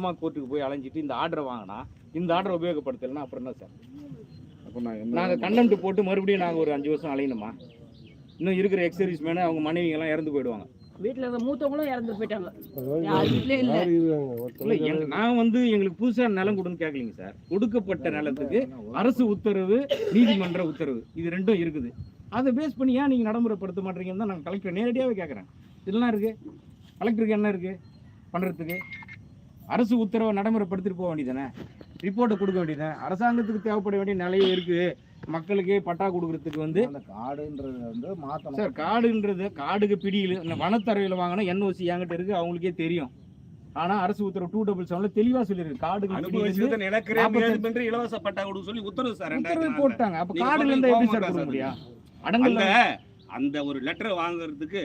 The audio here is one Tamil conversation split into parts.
அம்மா கோர்ட்டுக்கு போய் அலைஞ்சிட்டு இந்த ஆர்டரை வாங்கினா இந்த ஆர்டரை உபயோகப்படுத்தலைன்னா அப்புறம் என்ன சார்? அப்போ நான் என்ன நாங்கள் கண்டெம்ட் போட்டு மறுபடியும் நாங்கள் ஒரு அஞ்சு வருஷம் அலையணுமா? இன்னும் இருக்கிற எக்ஸர்வீஸ் மேனு அவங்க மனைவிங்கெல்லாம் இறந்து போயிடுவாங்க. வீட்டுல மூத்தவங்களும் இறந்து போயிட்டாங்க. இல்ல. நான் வந்து எங்களுக்கு புதுசாக நிலம் கொடுன்னு கேட்கலைங்க சார். கொடுக்கப்பட்ட நிலத்துக்கு அரசு உத்தரவு நீதிமன்ற உத்தரவு இது ரெண்டும் இருக்குது. அதை பேஸ் பண்ணி ஏன் நீங்கள் நடைமுறைப்படுத்த மாட்டீங்கன்னு தான் நான் கலெக்டர் நேரடியாகவே கேட்குறேன் இதெல்லாம் இருக்குது கலெக்டருக்கு என்ன இருக்குது பண்ணுறதுக்கு அரசு உத்தரவை நடைமுறைப்படுத்திட்டு போக வேண்டியதானே ரிப்போர்ட்டை கொடுக்க வேண்டியதானே அரசாங்கத்துக்கு தேவைப்பட வேண்டிய நிலையம் இருக்குது மக்களுக்கு பட்டா கொடுக்கறதுக்கு வந்து அந்த காடுன்றது வந்து மாத்தணும். சார் காடுன்றது காடுக்கு பிடியில் இந்த வனத்தரையில் வாங்கினா என்ஓசி என்கிட்ட இருக்கு அவங்களுக்கே தெரியும். ஆனா அரசு உத்தரவு டூ டபுள் செவன்ல தெளிவா நாற்பத்தஞ்சு- என்று இலவச பட்டா கொடுக்க சொல்லி உத்தரவு சார் உத்தரவு. போட்டாங்க. அப்ப காடுல இருந்தா எப்படி சார் கொடுக்க அந்த ஒரு லெட்டர் வாங்குறதுக்கு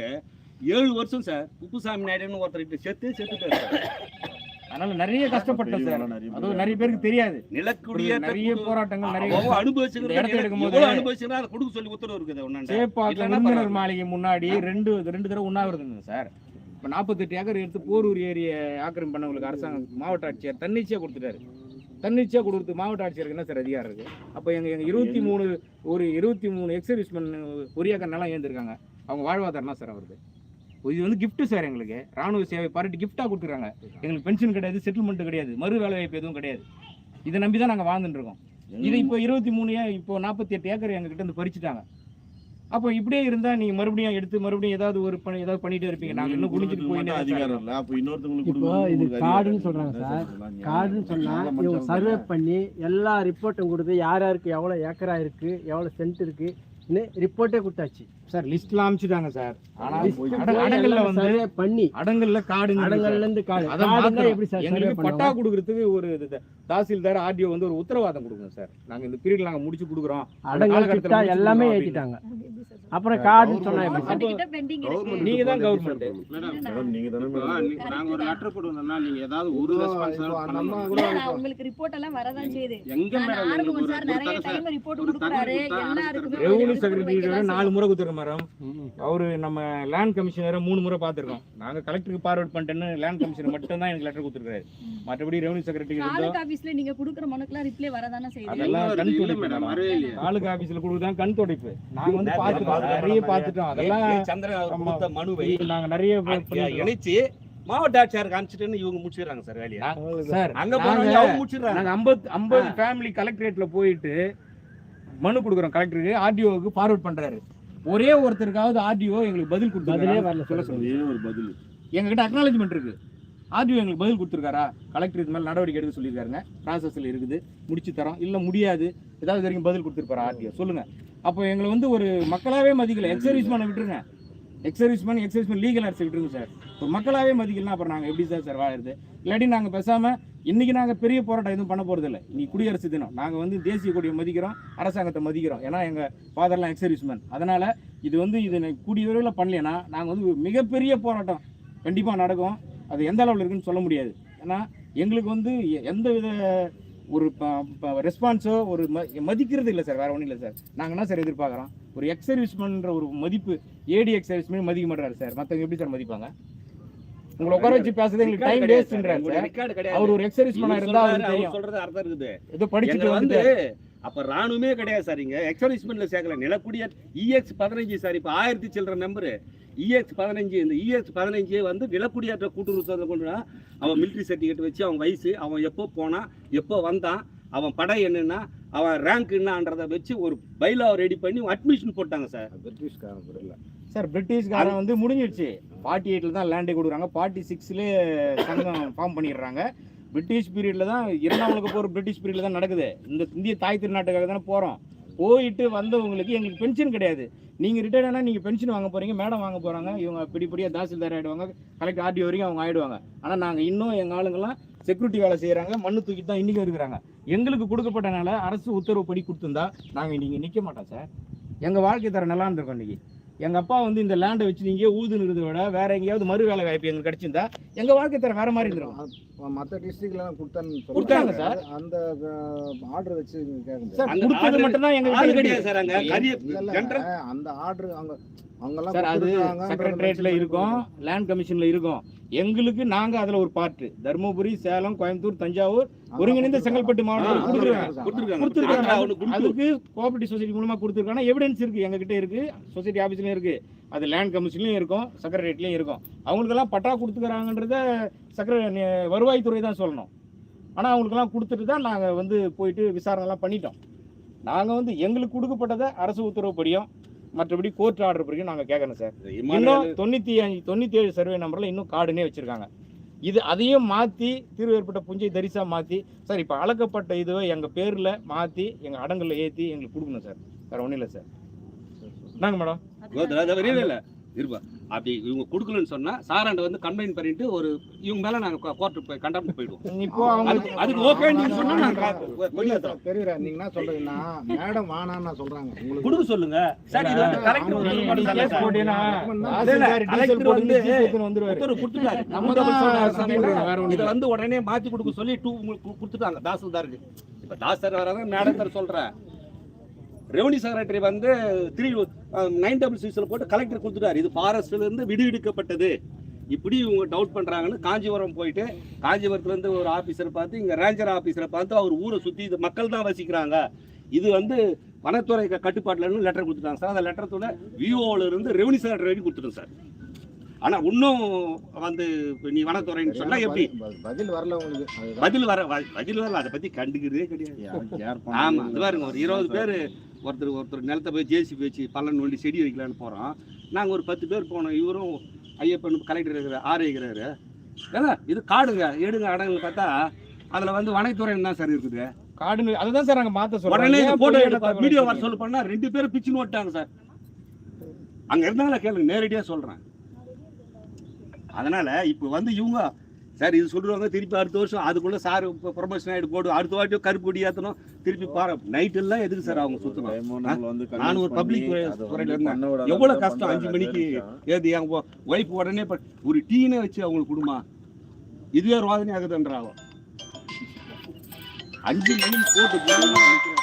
ஏழு வருஷம் சார் குப்புசாமி நாயுடுன்னு ஒருத்தர் செத்து சார். அதனால நிறைய கஷ்டப்பட்டோம் சார். அதுவும் நிறைய பேருக்கு தெரியாது. நிலக்குடிய நிறைய போராட்டங்கள் நிறைய அனுபவிச்சுக்கிற இந்த இடத்த எடுக்கும்போது- அதை கொடுக்க சொல்லி உத்தரவு இருக்குது. மாளிகை முன்னாடி ரெண்டு ரெண்டு தடவை உண்ணாவிரதம் சார். இப்போ நாற்பத்தெட்டு ஏக்கர் எடுத்து போரூர் ஏரிய ஆக்கிரமி பண்ணவங்களுக்கு அரசாங்கம் மாவட்ட ஆட்சியர் தன்னிச்சையாக கொடுத்துட்டாரு. தன்னிச்சையாக கொடுத்து மாவட்ட ஆட்சியருக்கு என்ன சார் அதிகாரம் இருக்கு? அப்போ எங்க எங்க இருபத்தி மூணு ஒரு இருபத்தி மூணு எக்ஸர்வீஸ்மென் ஒரு ஏக்கர் நிலம் ஏந்திருக்காங்க. அவங்க வாழ்வாதாரம் என்ன சார் அவருக்கு இது வந்து gift சார் எங்களுக்கு. ராணுவ சேவை பாராட்டி கிஃப்டாக கொடுத்துருக்காங்க எங்களுக்கு பென்ஷன் கிடையாது செட்டில்மெண்ட் கிடையாது மறு வேலை வாய்ப்பு எதுவும் கிடையாது. இதை நம்பி தான் நாங்கள் வாழ்ந்துட்டு இருக்கோம். இது இப்போ இருபத்தி மூணு இப்போ நாற்பத்தி எட்டு ஏக்கர் எங்ககிட்ட இருந்து பறிச்சுட்டாங்க. அப்போ இப்படியே இருந்தா நீங்க மறுபடியும் எடுத்து மறுபடியும் ஏதாவது ஒரு பணி ஏதாவது பண்ணிட்டே இருப்பீங்க. நாங்க இன்னும் குடிச்சிட்டு போயிட்டே அதிகாரம் இல்ல. அப்ப இன்னொருத்தவங்களுக்கு இப்போ இது அதிகாரம் சொல்றாங்க. சார். காடுன்னு சொன்னா இவங்க சர்வே சார். பண்ணி எல்லா ரிப்போர்ட்டும் கொடுத்து யார் யாருக்கு எவ்வளோ ஏக்கரா இருக்கு எவ்வளோ சென்ட் இருக்கு ரிப்போர்ட்டே கொடுத்தாச்சு. சார் லிஸ்ட்ல அமிச்சுட்டாங்க சார். ஆனா அடங்கல்ல வந்து பண்ணி அடங்கல்ல காடுங்க அடங்கல்ல இருந்து காடு அதான். எப்படி சார் எங்களுக்கு பட்டா கொடுக்கறதுக்கு ஒரு தாசில்தார் ஆர்டிஓ வந்து ஒரு உத்தரவாதம் கொடுக்கணும் சார். நாங்க இந்த பீரியட் நாங்க முடிச்சு கொடுக்குறோம். அடங்கல் எல்லாமே ஏத்திட்டாங்க. அப்புறம் காடுன்னு சொன்னா எப்படி சார் அவங்ககிட்ட pending இருக்கு. Government. நீங்க தான் மேடம், நீங்க நாங்க ஒரு லெட்டர் போடுவோம்னா நீங்க ஏதாவது ஒரு ரெஸ்பான்ஸ் நான் உங்களுக்கு ரிப்போர்ட் எல்லாம் வரதான் செய்யுது. எங்க மேடம் சார் நிறைய. டைம் ரிப்போர்ட் கொடுக்குறாரு. எல்லாருக்குமே ரெவன்யூ செக்ரட்டரி நாலு. முறை கொடுத்துருக்க மேடம் அவரு நம்ம லேண்ட் கமிஷனரை மூணு முறை பார்த்திருக்கோம். நாங்க கலெக்டருக்கு ஃபார்வர்ட் பண்ணிட்டேன்னு லேண்ட் கமிஷனர் மட்டும் தான் எனக்கு லெட்டர் கொடுத்துருக்காரு மற்றபடி ரெவன்யூ செக்ரட்டரி தாலுகா ஆபீஸ்ல நீங்க குடுக்குற மனுக்கெல்லாம் ரிப்ளை வரதானே செய்யுது. அதெல்லாம் வருது, கண் துடைப்பு மேடம், மேடம். வரவே இல்லையே. தாலுகா ஆபீஸ்ல கொடுக்குதான் கண் துடைப்பு. நாங்க வந்து பார்த்துட்டோம். நிறைய பார்த்துட்டோம். அதெல்லாம் சந்திரன் அவர். கொடுத்த மனுவை நாங்க நிறைய. இணைச்சு மாவட்ட ஆட்சியார் காமிச்சிட்டுன்னு இவங்க முடிச்சிடுறாங்க சார் வேலையை. சார் அங்க போனாங்க அவங்க முடிச்சிடுறாங்க நாங்க ஐம்பது ஐம்பது ஃபேமிலி கலெக்டரேட்ல போயிட்டு மனு கொடுக்குறோம் கலெக்டருக்கு ஆர்டிஓவுக்கு ஃபார்வர்ட் பண்றாரு. ஒரே ஒருத்தருக்காவது ஆர்டிஓ எங்களுக்கு பதில் கொடுத்தாரு வரல சொல்ல சொல்லுங்க. ஒரே ஒரு பதில். எங்ககிட்ட அக்னாலஜ்மெண்ட் இருக்கு. ஆர்டிஓ எங்களுக்கு பதில் கொடுத்துருக்காரா? கலெக்டர் இது மேல நடவடிக்கை எடுக்க சொல்லியிருக்காருங்க. ப்ராசஸ்ல இருக்குது. முடிச்சு தரோம். இல்ல முடியாது. ஏதாவது வரைக்கும் பதில் கொடுத்துருப்பாரா ஆர்டிஓ சொல்லுங்க. அப்போ எங்களை வந்து ஒரு மக்களாவே மதிக்கல. பண்ண விட்டுருங்க. எக்ஸர்வீஸ்மேன் எக்ஸர்வீஸ்மேன் லீகல் அரசு விட்டுருங்க சார். இப்போ மக்களாவே மதிக்கலாம் அப்புறம் நாங்கள் எப்படி சார் சார் வாழறது? இல்லாட்டி நாங்கள் பேசாமல் இன்னைக்கு நாங்கள் பெரிய போராட்டம் எதுவும் பண்ண போகிறது இல்லை இன்னைக்கு குடியரசு தினம். நாங்கள் வந்து தேசிய கொடியை மதிக்கிறோம் அரசாங்கத்தை மதிக்கிறோம். ஏன்னா எங்கள் ஃபாதர்லாம் எக்ஸர்வீஸ்மேன் அதனால் இது வந்து இது கூடிய விரைவில் பண்ணலைன்னா நாங்கள் வந்து மிகப்பெரிய போராட்டம் கண்டிப்பாக நடக்கும். அது எந்த அளவில் இருக்குன்னு சொல்ல முடியாது. ஏன்னா எங்களுக்கு வந்து எ- எந்த வித ஒரு ரெஸ்பான்ஸோ ஒரு மதிக்கிறது இல்லை சார் வேற ஒன்றும் இல்லை சார். நாங்கள் என்ன சார் எதிர்பார்க்குறோம்? ஒரு எக்ஸ் சர்வீஸ்மேன்ற ஒரு மதிப்பு ஏடி எக்ஸ் சர்வீஸ்மேன் மதிக்க மாட்டாரு சார். மற்றவங்க எப்படி சார் மதிப்பாங்க? உங்களை உட்கார வச்சு பேசுறது எங்களுக்கு டைம் வேஸ்ட்ன்றாரு அவர் ஒரு எக்ஸ் சர்வீஸ்மேனாக இருந்தால் அவர் தெரியும். சொல்றது அர்த்தம் இருக்குது. ஏதோ படிச்சுட்டு வந்து அப்ப ராணுவமே கிடையாது சார் இங்க. எக்ஸர்வீஸ்மெண்ட்ல சேர்க்கல. நிலக்குடிய இஎக்ஸ் பதினஞ்சு சார். இப்ப ஆயிரத்தி சில்லற மெம்பரு இஎக்ஸ் பதினஞ்சு இந்த இஎக்ஸ் பதினஞ்சு வந்து நிலக்குடியாற்ற கூட்டுறவு சங்கத்துல கொண்டு அவன் மிலிட்ரி சர்டிஃபிகேட் வச்சு அவன் வயசு அவன் எப்போ போனான் எப்போ வந்தான் அவன் படை என்னன்னா அவன் ரேங்க் என்னன்றதை வச்சு ஒரு பைலா ரெடி பண்ணி அட்மிஷன் போட்டாங்க சார். பிரிட்டிஷ்காரன் சார் பிரிட்டிஷ்காரன் வந்து முடிஞ்சிடுச்சு. ஃபார்ட்டி எயிட்டில் தான் லேண்டே கொடுக்குறாங்க. ஃபார்ட்டி சிக்ஸ்லேயே சங்கம் ஃபார்ம் பண்ணிடுறாங்க. பிரிட்டிஷ் பீரியடில் தான் இரண்டாம் போகிற பிரிட்டிஷ் பீரியடில் தான் நடக்குது. இந்த இந்திய தாய் திருநாட்டுக்காக தானே போகிறோம் போயிட்டு வந்தவங்களுக்கு எங்களுக்கு பென்ஷன் கிடையாது. நீங்கள் ரிட்டையர்ட் ஆனால் நீங்கள் பென்ஷன் வாங்க போகிறீங்க மேடம் வாங்க போகிறாங்க இவங்க பிடிப்படியாக தாசில்தார் ஆகிடுவாங்க கலெக்டர் ஆர்டிஓ வரைக்கும் அவங்க ஆகிடுவாங்க ஆனால் நாங்கள் இன்னும் எங்கள் ஆளுங்கெல்லாம் செக்யூரிட்டி வேலை செய்கிறாங்க மண்ணு தூக்கிட்டு தான் இன்றைக்கும் இருக்கிறாங்க. எங்களுக்கு கொடுக்கப்பட்டனால அரசு உத்தரவு படி கொடுத்துருந்தா நாங்கள் இன்றைக்கி நிற்க மாட்டோம் சார் எங்கள் வாழ்க்கை தர நல்லா இருந்திருக்கோம் இன்றைக்கி எங்கள் அப்பா வந்து இந்த லேண்டை வச்சு நீங்கள் ஊதுனுறதை விட வேற எங்கேயாவது மறு வேலை வாய்ப்பு எங்களுக்கு கிடைச்சிருந்தா எங்கள் வாழ்க்கை தர வேற மாதிரி இருந்திருக்கும் மற்ற டிஸ்ட்ரிக்ட்லாம் கொடுத்தான்னு கொடுத்தாங்க சொல்றாங்க. அந்த ஆர்டர் வச்சு சார் கொடுத்தது மட்டும் தான் ஆளு எங்களுக்கு கிடையாது சார் அங்க அந்த ஆர்டர் அவங்க அவங்கெல்லாம் சார் அது mention இருக்கும் லேண்ட் கமிஷன்ல இருக்கும். எங்களுக்கு நாங்க அதுல ஒரு பார்ட் தருமபுரி சேலம் கோயம்புத்தூர் தஞ்சாவூர் ஒருங்கிணைந்த செங்கல்பட்டு மாவட்டம் அதுக்கு கோஆபரேட்டிவ் சொசைட்டி மூலமா கொடுத்துருக்காங்க. எவிடன்ஸ் இருக்கு. எங்க கிட்ட இருக்கு. சொசைட்டி ஆபீஸ்லயும் இருக்கு. அது லேண்ட் கமிஷன்லயும் இருக்கும். செக்ரட்டரியேட்லயும் இருக்கும். அவங்களுக்கெல்லாம் பட்டா கொடுத்துக்கிறாங்கன்றத செக்ர வருவாய்த்துறை தான் சொல்லணும். ஆனா அவங்களுக்கெல்லாம் கொடுத்துட்டு தான் நாங்க வந்து போயிட்டு விசாரணை எல்லாம் பண்ணிட்டோம். நாங்க வந்து எங்களுக்கு கொடுக்கப்பட்டதை அரசு உத்தரவுப்படியும் மற்றபடி கோர்ட் ஆர்டர் படியும் நாங்க கேட்கணும் சார். இன்னும் தொண்ணூத்தி அஞ்சு தொண்ணூத்தி ஏழு சர்வே நம்பர்ல இன்னும் கார்டுனே வச்சிருக்காங்க. இது அதையும் மாத்தி தீர்வு ஏற்பட்ட புஞ்சை தரிசா மாத்தி சார் இப்ப அளக்கப்பட்ட இதுவை எங்க பேர்ல மாத்தி எங்க அடங்கல்ல ஏத்தி எங்களுக்கு கொடுக்கணும் சார். வேற ஒண்ணும் இல்ல சார். நாங்க மேடம். இல்ல. இருப்பா. அப்படி இவங்க கொடுக்கலன்னு சொன்னா சாராண்ட வந்து கம்ப்ளைண்ட் பண்ணிட்டு ஒரு இவங்க மேல நாங்க கோர்ட்டு போய் கண்டெம்ட் போயிடுவோம். அதுக்கு ஓகே நீங்க சொன்னா நாங்க பெரியவரா, நீங்க என்ன சொல்றீங்கன்னா மேடம் வானான்னு நான் சொல்றாங்க. உங்களுக்கு கொடுக்க சொல்லுங்க. சார் இது வந்து. போட்டீங்கன்னா உத்தரவு கொடுத்துட்டாரு. நம்ம இதை. வந்து உடனே மாத்தி கொடுக்க சொல்லி டூ உங்களுக்கு கொடுத்துட்டாங்க. தாசில்தாருக்கு இப்ப தாசில்தார் வராத மேடத்தர் சொல்றேன். ரெவன்யூ செக்ரட்டரி வந்து த்ரீ நைன் டபுள் சிக்ஸ்ல போட்டு கலெக்டர் கொடுத்துட்டாரு. இது ஃபாரஸ்ட்ல இருந்து விடுவிக்கப்பட்டது. இப்படி இவங்க டவுட் பண்றாங்கன்னு காஞ்சிபுரம் போயிட்டு காஞ்சிபுரத்துல இருந்து ஒரு ஆபீசர் பார்த்து இங்க ரேஞ்சர் ஆபீசரை பார்த்து அவர் ஊரை சுத்தி இது மக்கள் தான் வசிக்கிறாங்க. இது வந்து வனத்துறை க- கட்டுப்பாட்டுல இருந்து லெட்டர் கொடுத்துட்டாங்க சார். அந்த லெட்டரத்தோட விஓல இருந்து ரெவன்யூ செக்ரட்டரி வரைக்கும் கொடுத்துட்டோம் சார். ஆனா இன்னும் வந்து நீ வனத்துறைன்னு சொன்னா எப்படி? பதில் வரல உங்களுக்கு. பதில் வர பதில் வரல. அதை பத்தி கண்டுக்கிறதே கிடையாது. ஆமா அது பாருங்க ஒரு இருபது பேர் ஒருத்தர் ஒருத்தர் நிலத்தை போய் ஜேசிபி வச்சு பள்ளம் நோண்டி செடி வைக்கலான்னு போறோம். நாங்க ஒரு பத்து பேர் போனோம். இவரும் ஐயப்பன் கலெக்டர் இருக்கிற ஆர் இருக்கிறாரு. ஏங்க இது காடுங்க எடுங்க அடங்குன்னு பார்த்தா அதுல வந்து வனத்துறை தான் சார் இருக்குது? கார்டு அதுதான் சார் நாங்க மாத்த சொல்றோம். உடனே ஏன் போட்டோ பொய்யான எடுப்பா தகவல் வீடியோ வர? சொல்லு பண்ணா ரெண்டு பேரும் பிச்சுன்னு ஓட்டாங்க சார். அங்க இருந்தாங்களா கேளுங்க நேரடியா சொல்றேன். அதனால இப்போ வந்து இவங்க சார் இது சொல்லுவாங்க திருப்பி அடுத்த வருஷம் அதுக்குள்ள சார் ப்ரொமோஷன் ஆயிட்டு போடு. அடுத்த வாட்டி கருப்பு கொடி ஏத்தணும் திருப்பி பாரு நைட் எல்லாம் எதுக்கு சார் அவங்க சுத்தணும்? நான் ஒரு வந்து துறையில இருந்தேன். தான் கஷ்டம் அஞ்சு மணிக்கு. ஏது எங்க ஒய்ஃப் உடனே ஒரு டீனே வச்சு அவங்களுக்கு கொடுமா? இதுவே ரோதனை ஆகுதுன்றாங்க அஞ்சு மணிக்கு போட்டு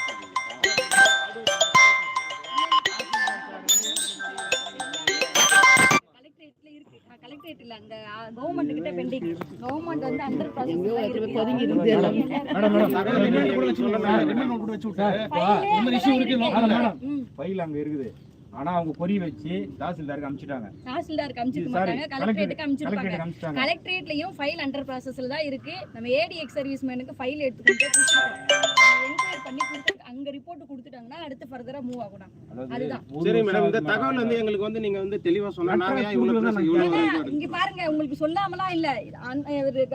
கலெக்டரேட் இல்ல அங்க கவர்மெண்ட் கிட்ட பெண்டிங் கவர்மெண்ட் வந்து அண்டர் ப்ராசஸ் பதுங்கி எல்லாம். மேடம் மேடம் ரிமைண்ட் கூட வச்சு ரிமைண்ட் கூட வச்சு விட்டாரு மேடம் ஃபைல் அங்க இருக்குது. ஆனா அவங்க பொறி வச்சு தாசில்தாருக்கு அனுப்பிச்சிட்டாங்க தாசில்தாருக்கு அனுப்பிச்சிருக்க சாரி மாட்டாங்க. கலெக்டரேட்டுக்கு அனுப்பிச்சிருப்பாங்க கலெக்டரேட்லயும் ஃபைல் அண்டர் ப்ராசஸ்ல தான் இருக்கு. நம்ம ஏடிஎக்ஸ் சர்வீஸ் மேனுக்கு ஃபைல் எடுத்துக்கிட்டு என்கொயரி பண்ணி கொடுத்து அங்க ரிப்போர்ட் கொடுத்துட்டாங்கன்னா அடுத்து ஃபர்தரா மூவ் ஆகும். அதுதான். சரி மேடம் இந்த தகவல் வந்து எங்களுக்கு வந்து நீங்க வந்து தெளிவா சொன்னா நாங்க ஏன் இவ்வளவு பிரச்சனை இவ்வளவு ஏன்னா, இது எடுத்து- இங்க பாருங்க உங்களுக்கு சொல்லாமலாம் இல்ல.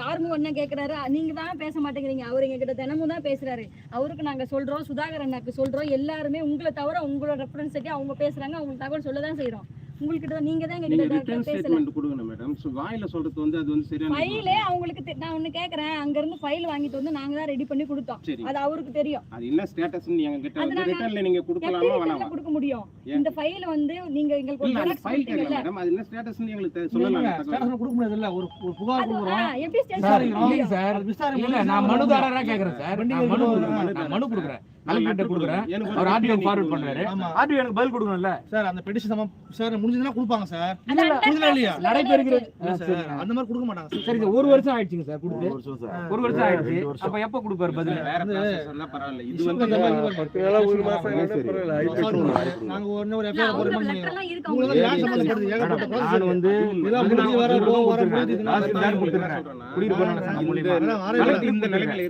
ஆறுமுகம் என்ன கேக்குறாரு. நீங்க தான் பேச மாட்டேங்கிறீங்க. அவர் எங்க கிட்ட தினமும் தான் பேசுறாரு. அவருக்கு நாங்க சொல்றோம் சுதாகர் அண்ணாக்கு சொல்றோம். எல்லாருமே உங்களை தவிர உங்களோட ரெஃபரன்ஸ் அவங்க பேசுறாங்க அவங்களுக்கு தகவல் சொல்ல தான் செய்யறோம் உங்ககிட்ட தான் நீங்க தான் எங்க நீங்க கிட்ட ஸ்டேட்மெண்ட் கொடுங்க மேடம் சோ வாயில சொல்றது வந்து அது வந்து சரியான ஃபைலே அவங்களுக்கு நான் ஒண்ணு கேக்குறேன். அங்க இருந்து ஃபைல் வாங்கிட்டு வந்து நாங்க தான் ரெடி பண்ணி கொடுத்தோம். அது அவருக்கு தெரியும். அது என்ன ஸ்டேட்டஸ் நீங்க கிட்ட வந்து அதனால ரிட்டர்ன்ல நீங்க கொடுக்கலாமா வேணாமா? கொடுக்க முடியும்? இந்த ஃபைல் வந்து நீங்க எங்களுக்கு ஒரு ஃபைல் கொடுத்தீங்கல்ல. மேடம் அது என்ன ஸ்டேட்டஸ் எங்களுக்கு தெ- சொல்லலாம். தகவல். கொடுக்க முடியாதுல்ல. ஒரு ஒரு புகார் கொடுக்குறோம். எப்படி இல்லைங்க சார். இல்ல நான் மனுதாரரா கேக்குறேன் சார். நான் மனு கொடுக்குறேன். கலெக்டர்கிட்ட கொடுக்குறேன். அவர் ஆர்டிஓ ஃபார்வர்ட் ஆர்டிஓ எனக்கு பதில் கொடுக்கணும்ல. சார் அந்த பெட்டிஷன் சார் முடிஞ்சதுன்னா கொடுப்பாங்க சார். இல்லையா? நடைபெறுகிறது. அந்த மாதிரி கொடுக்க மாட்டாங்க சார். சரி ஒரு வருஷம் ஆயிடுச்சுங்க சார் கொடுத்து. ஒரு வருஷம் ஆயிடுச்சு. அப்ப எப்ப கொடுப்பாரு பதில்? பரவாயில்ல. இது வந்து. நாங்க ஒண்ணு ஒரு எஃப்ஐஆர் போட நான் வந்து குடியிருப்பு இந்த நிலைமையில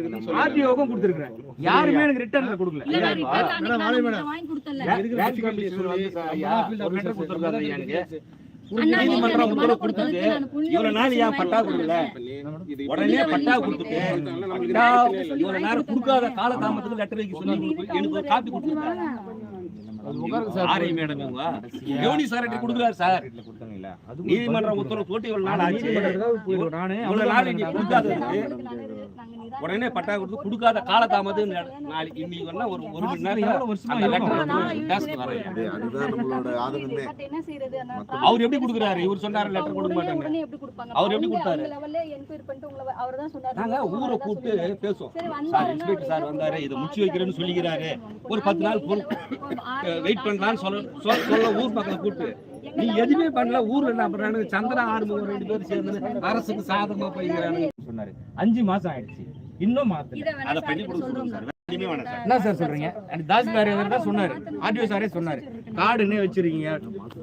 யாருமே எனக்கு ரிட்டர்ன்ல கொடுக்கல மேடம், மேடம். வாங்கி வந்து ஐயா, கொடுத்திருக்காரு ஐயா எனக்கு. நீதிமன்றம் உத்தரவு கொடுத்தது. இவ்வளவு நாள் ஏன் பட்டா. கொடுக்கல உடனே பட்டா கொடுத்துட்டு இவ்வளவு நேரம். கொடுக்காத காலதாமத்துக்கு லெட்டர் வைக்க சொல்லி இதுக்கு எனக்கு ஒரு காப்பி கொடுத்துருக்காங்க. ஆர்ஐ மேடம் இவங்க யோனி கொடுக்குறாரு சார் நீதிமன்றம் உத்தரவு போட்டு இவ்வளவு நாள் ஆச்சு இவ்வளவு நாள் நாங்க. உடனே பட்டா கொடுத்து கொடுக்காத காலதாமதம் இன்னைக்கு வேணா ஒரு ஒரு மணி நேரம் எவ்வளவு வருஷமா அந்த. அதுதான் நம்மளோட ஆதங்கமே. அவர் எப்படி கொடுக்குறாரு? இவர் சொன்னாரு லெட்டர் கொடுக்க மாட்டாங்க. உடனே எப்படி கொடுப்பாங்க? அவர் எப்படி கொடுத்தாரு? நாங்க ஊரை கூப்பிட்டு. பேசுவோம். சரி இன்ஸ்பெக்டர் சார் வந்தாரு. இதை முடிச்சு வைக்கிறேன்னு சொல்லிக்கிறாரு. ஒரு பத்து நாள் வெயிட் பண்ணலாம்னு சொல்ல சொல்ல ஊர் மக்களை கூப்பிட்டு. நீ எதுவுமே பண்ணல ஊர்ல என்ன பண்றாங்க சந்திரா ஆறுமுகம் ரெண்டு பேரும் சேர்ந்து அரசுக்கு சாதகமா போய்க்கிறாங்க சொன்னாரு. அஞ்சு மாசம் ஆயிடுச்சு. இன்னும் மாத்தல. அதை என்ன சார் சொல்றீங்க? தாசில்தார் தான் சொன்னாரு. ஆர்டிஓ சாரே சொன்னாரு. கார்டுன்னே வச்சிருக்கீங்க.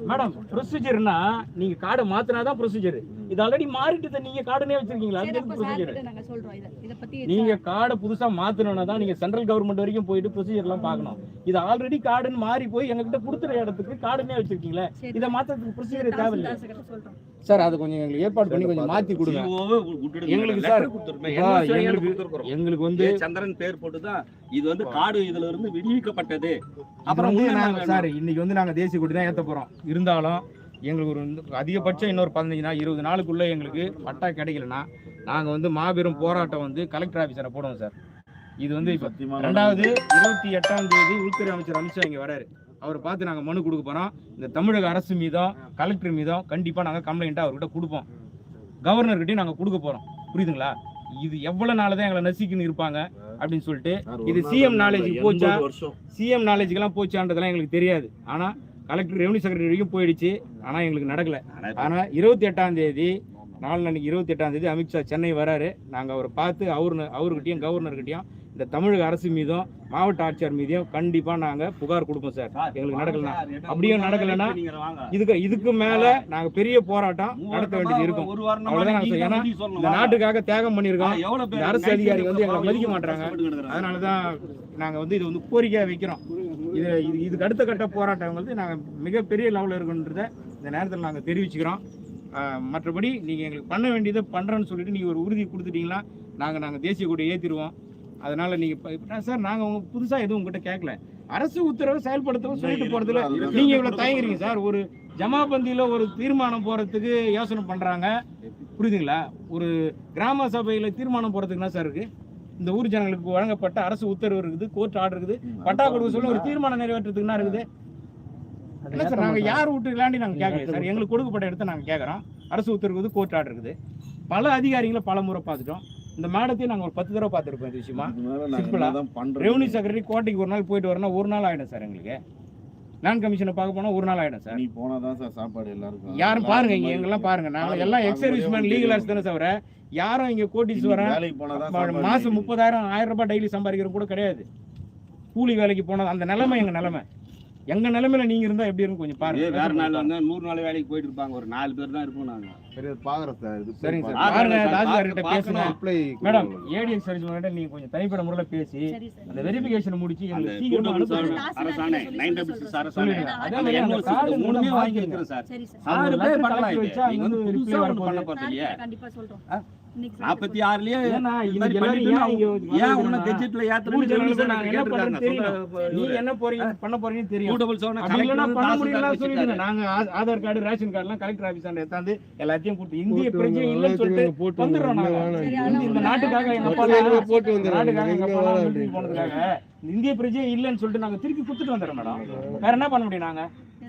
மேடம் ப்ரொசீஜர்னா நீங்க கார்டை மாத்தினாதான் ப்ரொசீஜர் இது ஆல்ரெடி மாறிட்டு நீங்க கார்டுனே வச்சிருக்கீங்களா? அப்ப ப்ரொசீஜர் நாங்க சொல்றோம். இத. இத பத்தி நீங்க கார்டை புதுசா மாத்தணும்னா தான் நீங்க சென்ட்ரல் கவர்மெண்ட் வரைக்கும் போயிட்டு ப்ரொசீஜர் எல்லாம் பார்க்கணும். இது ஆல்ரெடி கார்டுன்னு மாறி போய் எங்ககிட்ட கொடுத்துற இடத்துக்கு கார்டுனே வச்சிருக்கீங்களே. சரி. இதை மாத்துறதுக்கு ப்ரொசீஜர் தேவையில்லை. தாசில்தார் கிட்ட சொல்றோம். சார் அது கொஞ்சம் எங்களுக்கு ஏற்பாடு பண்ணி கொஞ்சம் மாத்தி கொடுங்க. எங்களுக்கு சார், எங்களுக்கு எங்களுக்கு வந்து சந்திரன் பேர் போட்டுதான் இது வந்து காடு இதுல இருந்து விடுவிக்கப்பட்டது அப்புறம் வந்து நாங்க. சார் இன்னைக்கு வந்து நாங்க தேசிய கொடி தான் ஏத்த போறோம். இருந்தாலும் எங்களுக்கு ஒரு அதிகபட்சம் இன்னொரு பதினஞ்சு நாள் இருபது நாளுக்குள்ள எங்களுக்கு பட்டா கிடைக்கலனா நாங்க வந்து மாபெரும் போராட்டம் வந்து கலெக்டர் ஆபீசரை போடுவோம் சார். இது வந்து இப்ப ரெண்டாவது இருபத்தி எட்டாம் தேதி உள்துறை அமைச்சர் அமித்ஷா இங்க வராரு அவரை பார்த்து நாங்க மனு கொடுக்க போறோம். இந்த தமிழக அரசு மீதும் கலெக்டர் மீதும் கண்டிப்பா நாங்க கம்ப்ளைண்ட் அவர்கிட்ட கொடுப்போம். கவர்னர்கிட்டயும் நாங்க கொடுக்க போறோம். புரியுதுங்களா? இது எவ்வளவு நாள் தான் எங்களை நசிக்குன்னு இருப்பாங்க அப்படின்னு சொல்லிட்டு இது knowledge இல்ல, போச்சா? சிஎம் நாலேஜுக்கெல்லாம் போச்சான்றதெல்லாம் எங்களுக்கு தெரியாது. ஆனா கலெக்டர் ரெவன்யூ செக்ரட்டரி வரைக்கும் போயிடுச்சு. ஆனா எங்களுக்கு நடக்கல. ஆனா இருபத்தி எட்டாம் தேதி நாளைக்கு இருபத்தி எட்டாம் தேதி அமித்ஷா சென்னை வராரு. நாங்க அவரை பார்த்து அவரு அவர்கிட்டயும் கவர்னர்கிட்டயும் இந்த தமிழக அரசு மீதும் மாவட்ட ஆட்சியர் மீதும் கண்டிப்பா நாங்க புகார் கொடுப்போம் சார். எங்களுக்கு நடக்கலனா அப்படியும் நடக்கலனா நீங்க வாங்க. இதுக்கு இதுக்கு மேல நாங்க பெரிய போராட்டம் நடத்த வேண்டியது இருக்கும். நீங்க ஏன்னா. இந்த நாட்டுக்காக தியாகம் பண்ணியிருக்கோம். இந்த அரசு அதிகாரி வந்து எங்களை மதிக்க கிடக்குறாங்க. அதனால தான் நாங்கள் வந்து இது வந்து கோரிக்கையாக வைக்கிறோம். இது இது இதுக்கு அடுத்த கட்ட போராட்டம் வந்து நாங்கள் மிகப்பெரிய லெவலில் இருக்குன்றத இந்த நேரத்தில் நாங்கள் தெரிவிச்சுக்கிறோம். மற்றபடி நீங்கள் எங்களுக்கு பண்ண வேண்டியதை பண்ணுறேன்னு சொல்லிட்டு நீங்கள் ஒரு உறுதி கொடுத்துட்டீங்களா நாங்கள் நாங்கள் தேசிய கொடியை ஏற்றிடுவோம் அதனால் நீங்கள் சார் நாங்கள் உங்க புதுசாக எதுவும் உங்ககிட்ட கேட்கல அரசு உத்தரவை செயல்படுத்தவும் சொல்லிட்டு போகிறதுல நீங்கள் இவ்வளோ தயங்குறீங்க சார். ஒரு ஜமாபந்தியில் ஒரு தீர்மானம் போகிறதுக்கு யோசனை பண்ணுறாங்க புரியுதுங்களா? ஒரு கிராம சபையில் தீர்மானம் போகிறதுக்கு என்ன சார் இருக்குது இந்த ஊர் ஜனங்களுக்கு வழங்கப்பட்ட அரசு உத்தரவு இருக்குது கோர்ட் ஆர்டர் இருக்குது. பட்டா கொடுக்க சொல்ல ஒரு தீர்மானம் நிறைவேற்றத்துக்கு என்ன இருக்குது. இல்ல சார் நாங்க யார் விட்டு விளையாண்டி நாங்க கேட்கல சார் எங்களுக்கு கொடுக்கப்பட்ட இடத்த நாங்க கேட்கறோம் அரசு உத்தரவு கோர்ட் ஆர்டர் இருக்குது. பல அதிகாரிகளை பல முறை பார்த்துட்டோம். இந்த மேடத்தையும் நாங்க ஒரு பத்து தடவை பார்த்துருப்போம் இது விஷயமா. சிம்பிளா. ரெவன்யூ செக்ரட்டரி கோட்டைக்கு ஒரு நாள் போயிட்டு வரணும் ஒரு நாள் ஆயிடும் சார் எங்களுக்கு. லேண்ட் கமிஷனை பார்க்க போனா ஒரு நாள் ஆயிடும் சார் நீ போனாதான் சார் சாப்பாடு எல்லாருக்கும். யாரும் பாருங்க இங்க எங்கெல்லாம் பாருங்க. நாங்க எல்லாம் எக்ஸ் சர்வீஸ்மேன் லீகல் ஆர்ட்ஸ் தானே தவிர யாரும் இங்க கோட்டீஸ்வரன் வேலைக்கு போனாதான் மா- சாப்பாடு மாசம் முப்பதாயிரம் ஆயிரம் ரூபாய் டெய்லி சம்பாதிக்கிறோம் கூட கிடையாது. கூலி வேலைக்கு போனது அந்த நிலைமை எங்க நிலைமை. எங்க நிலைமையில நீங்க இருந்தா எப்படி இருக்கும்? கொஞ்சம் இதே வேற நாள் பாருங்க வந்தா நூறு நாள் வேலைக்கு போயிட்டு இருப்பாங்க. ஒரு நாலு பேர் தான் இருப்போம் நாங்க. சரி பாக்குறேன் சார். இது சரிங்க சார். பாருங்க பாருங்க சார், தாசில்தார் கிட்ட பேசுங்க. ரிப்ளை மேடம் ஏடிஎஸ் சர்வீஸ் நீங்க கொஞ்சம் தனிப்பட்ட முறையில் பேசி. அந்த வெரிஃபிகேஷன் முடிச்சு அந்த எங்களுக்கு சீக்கிரமா அனுப்புங்க. சார் அரசாணை. அதே மாதிரி அந்த கார்டு மூணுமே வாங்கி. வைக்கிறேன் சார். சரி பண்ணலாம் இது வச்சா நீங்க வந்து இல்லையா சார்கிட்ட கண்டிப்பா சொல்றோம். நாற்பத்தி ஆறுலயே ஏன் உன்ன? கெஜெட்ல ஏத்துறேன்னு என்ன போறீங்க பண்ண போறீங்கன்னு தெரியும். சொல்லிடுங்க வச்சுட்டாரு. நாங்க ஆ- ஆதார் கார்டு ரேஷன் கார்டுலாம் கலெக்டர் ஆபீஸ் எடுத்தாந்து எல்லாத்தையும் கொடுத்து இந்திய பிரஜை இல்லைன்னு சொல்லிட்டு வந்துடுறோம் நாங்க. இந்த- நாட்டுக்காக எங்க அப்பா வேணாம். போட்டு இந்த நாட்டுக்காக எங்க அப்பா போனதுக்காக இந்த இந்திய பிரஜை இல்லைன்னு சொல்லிட்டு நாங்க திருப்பி கொடுத்துட்டு வந்துடுறோம் மேடம். வேற என்ன பண்ண முடியும் நாங்க?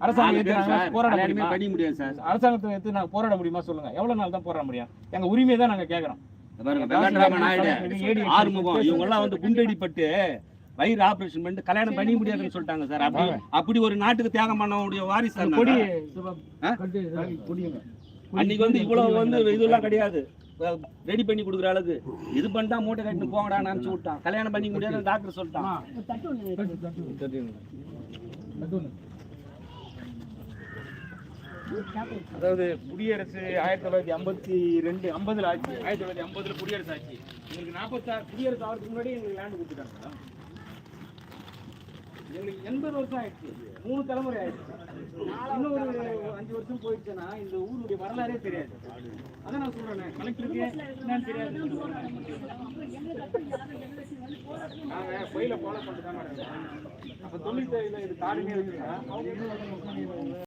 அரசாங்கம் போராட பண்ணி முடியாது சார். அரசாங்கத்தை எடுத்து நாங்க போராட முடியுமா சொல்லுங்க. எவ்வளவு நாள் தான் போராட முடியும்? எங்க உரிமையை தான் நாங்க கேக்குறோம். ஆறுமுகம் இவங்க எல்லாம் வந்து குண்டடிப்பட்டு வயிறு ஆபரேஷன் பண்ணிட்டு கல்யாணம் பண்ணி முடியாதுன்னு சொல்லிட்டாங்க சார். அப்படி அப்படி ஒரு நாட்டுக்கு தியாகம் பண்ணக்கூடிய வாரிசு கொடி. அன்னைக்கு வந்து இவ்வளவு வந்து இதெல்லாம் கிடையாது. ரெடி பண்ணி கொடுக்குற அளவுக்கு. இது பண்ணிட்டா மூட்டை கட்டிட்டு போங்கடா நினைச்சு விட்டான். கல்யாணம் பண்ணி முடியாது டாக்டர் சொல்லிட்டான் ஒரு தட்டு ஒண்ணு இருக்கு. அதாவது குடியரசு ஆயிரத்தி தொள்ளாயிரத்தி ஐம்பத்தி ரெண்டு ஐம்பதுல ஆச்சு. ஆயிரத்தி தொள்ளாயிரத்தி ஐம்பதுல குடியரசு ஆச்சு. எங்களுக்கு நாற்பத்தாறு குடியரசு ஆகிறதுக்கு முன்னாடி எங்களுக்கு லேண்டு கொடுத்துட்டாங்க எங்களுக்கு எண்பது வருஷம் ஆயிடுச்சு. மூணு தலைமுறை ஆயிடுச்சு. இன்னும் ஒரு அஞ்சு வருஷம் போயிடுச்சுன்னா இந்த ஊருடைய வரலாறே தெரியாது. அதான் நான் சொல்றேன் கலெக்டருக்கு என்னன்னு தெரியாது. நாங்க கோயில ஃபாலோ பண்ணிட்டு தான் மேடம் அப்ப தொழில் இது காடுமே இருக்குங்க